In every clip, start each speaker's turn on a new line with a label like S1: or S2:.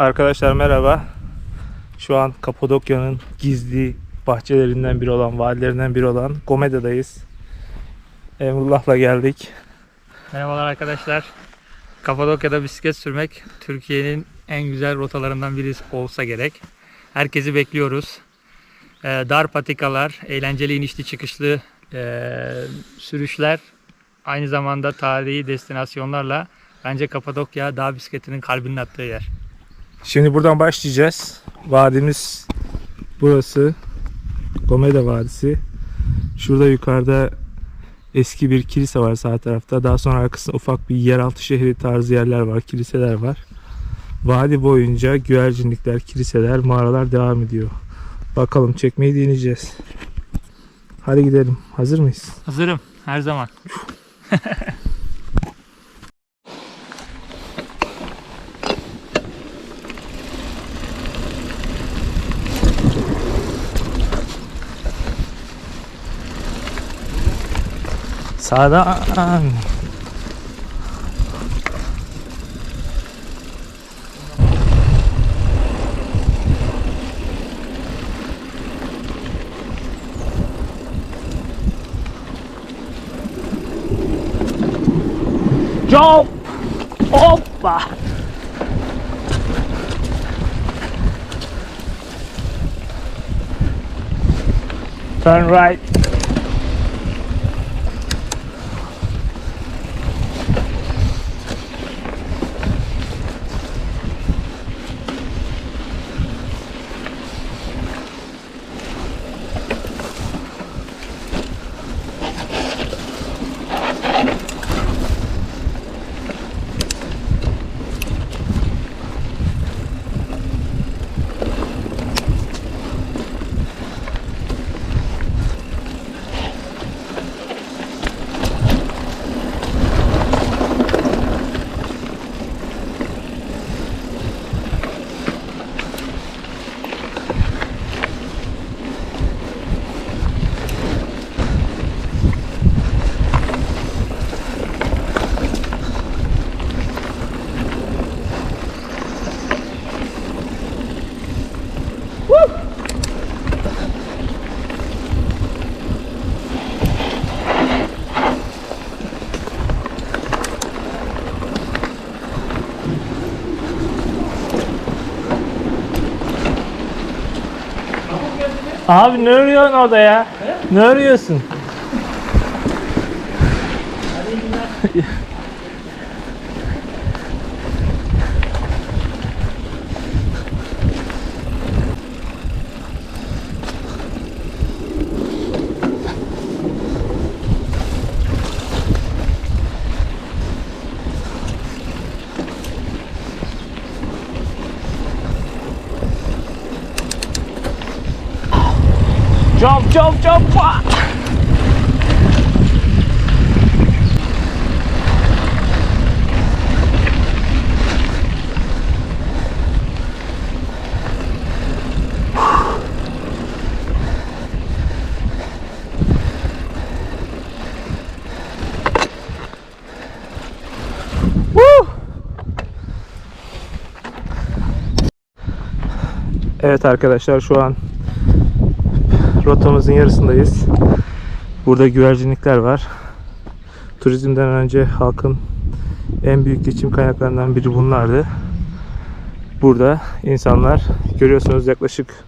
S1: Arkadaşlar merhaba. Şu an Kapadokya'nın gizli bahçelerinden biri olan, vadilerinden biri olan Gomeda'dayız. Emrullah'la geldik.
S2: Merhabalar arkadaşlar. Kapadokya'da bisiklet sürmek Türkiye'nin en güzel rotalarından biri olsa gerek. Herkesi bekliyoruz. Ee, dar patikalar, eğlenceli inişli çıkışlı ee, sürüşler, aynı zamanda tarihi destinasyonlarla bence Kapadokya dağ bisikletinin kalbinin attığı yer.
S1: Şimdi buradan başlayacağız. Vadimiz burası. Gomeda Vadisi. Şurada yukarıda eski bir kilise var sağ tarafta. Daha sonra arkasında ufak bir yeraltı şehri tarzı yerler var, kiliseler var. Vadi boyunca güvercinlikler, kiliseler, mağaralar devam ediyor. Bakalım çekmeyi deneyeceğiz. Hadi gidelim. Hazır mıyız?
S2: Hazırım her zaman.
S1: Sağdan. Jump! Turn right. Abi ne arıyorsun orada ya? Ne arıyorsun? Jump, jump, jump! Woo! Evet arkadaşlar şu an rotamızın yarısındayız. Burada güvercinlikler var. Turizmden önce halkın en büyük geçim kaynaklarından biri bunlardı. Burada insanlar görüyorsunuz yaklaşık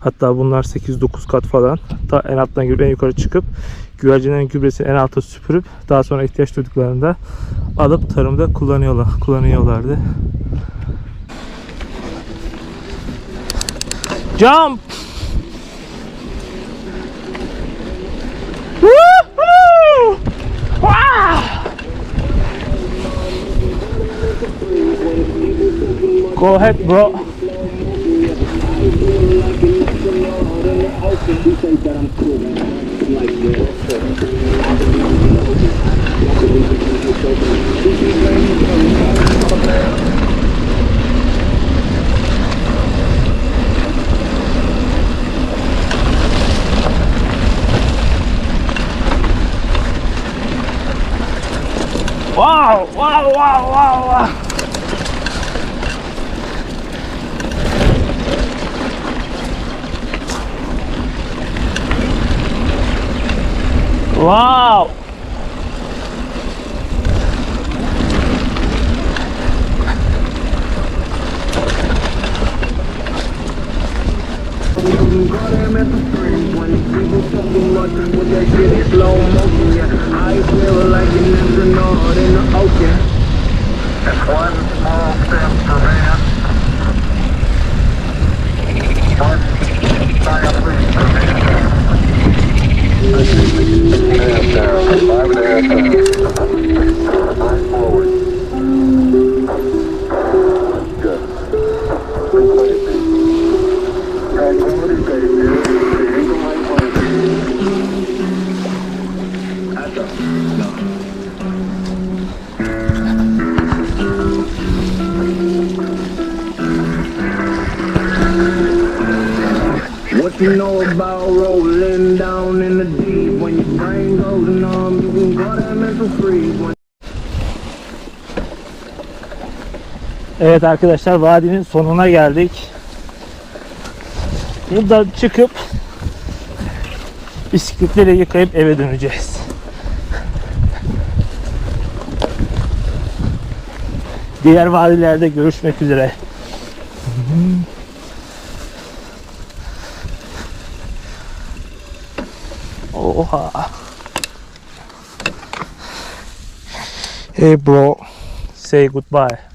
S1: hatta bunlar 8-9 kat falan ta en alttan girip en yukarı çıkıp güvercinlerin gübresini en alta süpürüp daha sonra ihtiyaç duyduklarında alıp tarımda kullanıyorlar, kullanıyorlardı. Jump! Go ahead, bro. Wow, wow, wow, wow, wow.
S3: It's one small step for. You know about rolling down in the deep? When your brain goes numb, you can call that mental freeze.
S1: Evet arkadaşlar vadinin sonuna geldik. Buradan çıkıp bisikletleri yıkayıp eve döneceğiz. Diğer vadilerde görüşmek üzere. Oha. Hey bro, say goodbye.